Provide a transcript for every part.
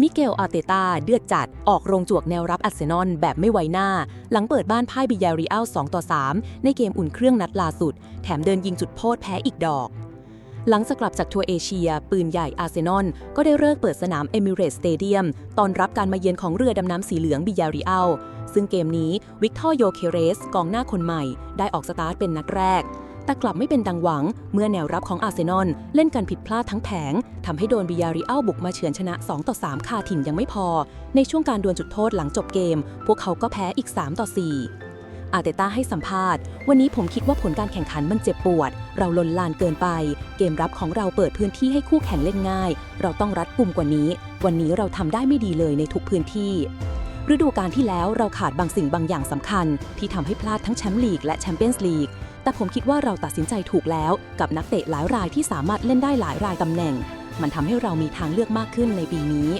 มิเกลอาร์เตตาเดือดจัดออกโรงจวกแนวรับอาร์เซนอลแบบไม่ไวหน้า หลังเปิดบ้านพ่ายบิยาริอัล2ต่อ 3 ในเกมอุ่นเครื่องนัดล่าสุด แถมเดินยิงจุดโทษแพ้อีกดอก หลังจากกลับจากทัวร์เอเชีย ปืนใหญ่อาร์เซนอลก็ได้เลิกเปิดสนามเอมิเรตสเตเดียมตอนรับการมาเยือนของเรือดำน้ำสีเหลืองบิยาริอัลซึ่งเกมนี้วิกตอร์โยเคเรสกองหน้าคนใหม่ ได้ออกสตาร์ทเป็นนัดแรก แต่กลับไม่เป็นดังหวัง เมื่อแนวรับของอาร์เซนอลเล่นกันผิดพลาดทั้งแผงทำให้โดนบิยาริอัลบุกมาเฉือนชนะ 2 ต่อ 3 คาถิ่นยังไม่พอ ในช่วงการดวลจุดโทษหลังจบเกม พวกเขาก็แพ้อีก 3 ต่อ 4อาเตต้าให้สัมภาษณ์ วันนี้ผมคิดว่าผลการแข่งขันมันเจ็บปวด เราลนลานเกินไป เกมรับของเราเปิดพื้นที่ให้คู่แข่งเล่นง่าย เราต้องรัดกุมกว่านี้ วันนี้เราทำได้ไม่ดีเลยในทุกพื้นที่ ฤดูกาลที่แล้วเราขาดบางสิ่งบางอย่างสำคัญ ที่ทำให้พลาดทั้งแชมป์ลีกและแชมเปี้ยนส์ลีก แต่ผมคิดว่าเราตัดสินใจถูกแล้วกับนักเตะหลายรายที่สามารถเล่นได้หลายรายตำแหน่ง มันทำให้เรามีทางเลือกมากขึ้นในปีนี้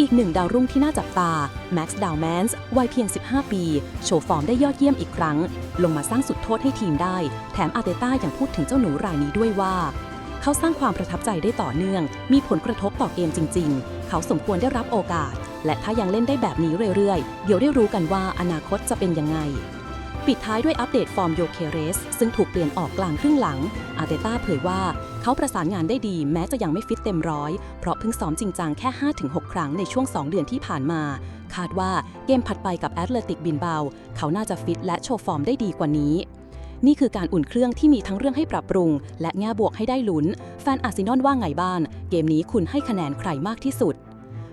อีกหนึ่งดาวรุ่งที่น่าจับตาแม็กซ์ดาวแมนส์วัยเพียง 15 ปี โชว์ฟอร์มได้ยอดเยี่ยมอีกครั้ง ลงมาสร้างสุดโทษให้ทีมได้ แถมอาเตต้ายังพูดถึงเจ้าหนูรายนี้ด้วยว่าเขาสร้างความประทับใจได้ต่อเนื่อง มีผลกระทบต่อเกมจริง ๆ เขาสมควรได้รับโอกาส และถ้ายังเล่นได้แบบนี้เรื่อยๆ เดี๋ยวได้รู้กันว่าอนาคตจะเป็นยังไง ปิดท้ายด้วยอัปเดตฟอร์มโยเคเรส ซึ่งถูกเปลี่ยนออกกลางครึ่งหลัง อาเตต้าเผยว่าเขาประสานงานได้ดีแม้จะยังไม่ฟิตเต็มร้อย เพราะเพิ่งซ้อมจริงจังแค่ 5-6 ครั้งในช่วง 2 เดือนที่ผ่านมา คาดว่าเกมถัดไปกับแอตเลติกบินเบา เขาน่าจะฟิตและโชว์ฟอร์มได้ดีกว่านี้นี่คือการอุ่นเครื่องที่มีทั้งเรื่องให้ปรับปรุง และแง่บวกให้ได้ลุ้น แฟนอาร์เซนอลว่าไงบ้าง เกมนี้คุณให้คะแนนใครมากที่สุด